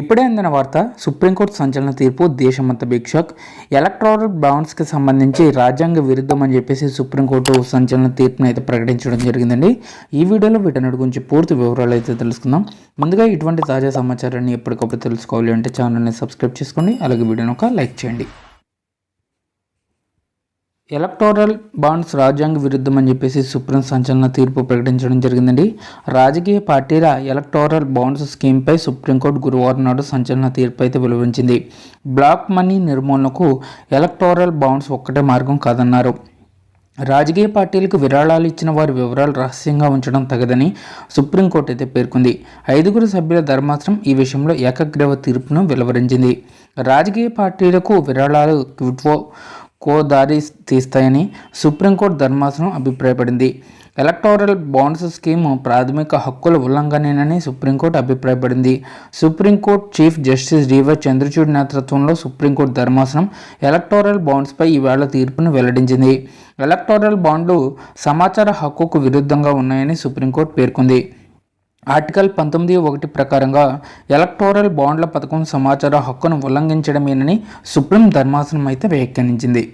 ఇప్పుడే అందిన వార్త సుప్రీంకోర్టు సంచలన తీర్పు దేశమంత బిగ్ షాక్ ఎలక్ట్రాల్ బాండ్స్కి సంబంధించి రాజ్యాంగ విరుద్ధం అని చెప్పేసి సుప్రీంకోర్టు సంచలన తీర్పును అయితే ప్రకటించడం జరిగిందండి. ఈ వీడియోలో వీటన్నిటి గురించి పూర్తి వివరాలు అయితే తెలుసుకుందాం. ముందుగా ఇటువంటి తాజా సమాచారాన్ని ఎప్పటికప్పుడు తెలుసుకోవాలి అంటే ఛానల్ని సబ్స్క్రైబ్ చేసుకోండి అలాగే వీడియోని ఒక లైక్ చేయండి. ఎలక్టోరల్ బాండ్స్ రాజ్యాంగ విరుద్ధం అని చెప్పేసి సుప్రీం సంచలన తీర్పు ప్రకటించడం జరిగిందండి. రాజకీయ పార్టీల ఎలక్టోరల్ బాండ్స్ స్కీమ్పై సుప్రీంకోర్టు గురువారం నాడు సంచలన తీర్పు అయితే వెలువరించింది. బ్లాక్ మనీ నిర్మూలనకు ఎలక్టోరల్ బాండ్స్ ఒక్కటే మార్గం కాదన్నారు. రాజకీయ పార్టీలకు విరాళాలు ఇచ్చిన వారి వివరాలు రహస్యంగా ఉంచడం తగదని సుప్రీంకోర్టు అయితే పేర్కొంది. ఐదుగురు సభ్యుల ధర్మాసనం ఈ విషయంలో ఏకగ్రవ తీర్పును వెలువరించింది. రాజకీయ పార్టీలకు విరాళాలు క్విట్వో కో దారి తీస్తాయని సుప్రీంకోర్టు ధర్మాసనం అభిప్రాయపడింది. ఎలక్టోరల్ బాండ్స్ స్కీమ్ ప్రాథమిక హక్కుల ఉల్లంఘనేనని సుప్రీంకోర్టు అభిప్రాయపడింది. Supreme court chief justice D Y Chandrachud నేతృత్వంలో సుప్రీంకోర్టు ధర్మాసనం ఎలక్టోరల్ బాండ్స్పై ఈవేళ తీర్పును వెల్లడించింది. ఎలక్టోరల్ బాండ్లు సమాచార హక్కుకు విరుద్ధంగా ఉన్నాయని సుప్రీంకోర్టు పేర్కొంది. ఆర్టికల్ పంతొమ్మిది ఒకటి ప్రకారంగా ఎలక్టోరల్ బాండ్ల పథకం సమాచార హక్కును ఉల్లంఘించడమేనని సుప్రీం ధర్మాసనం అయితే వ్యాఖ్యానించింది.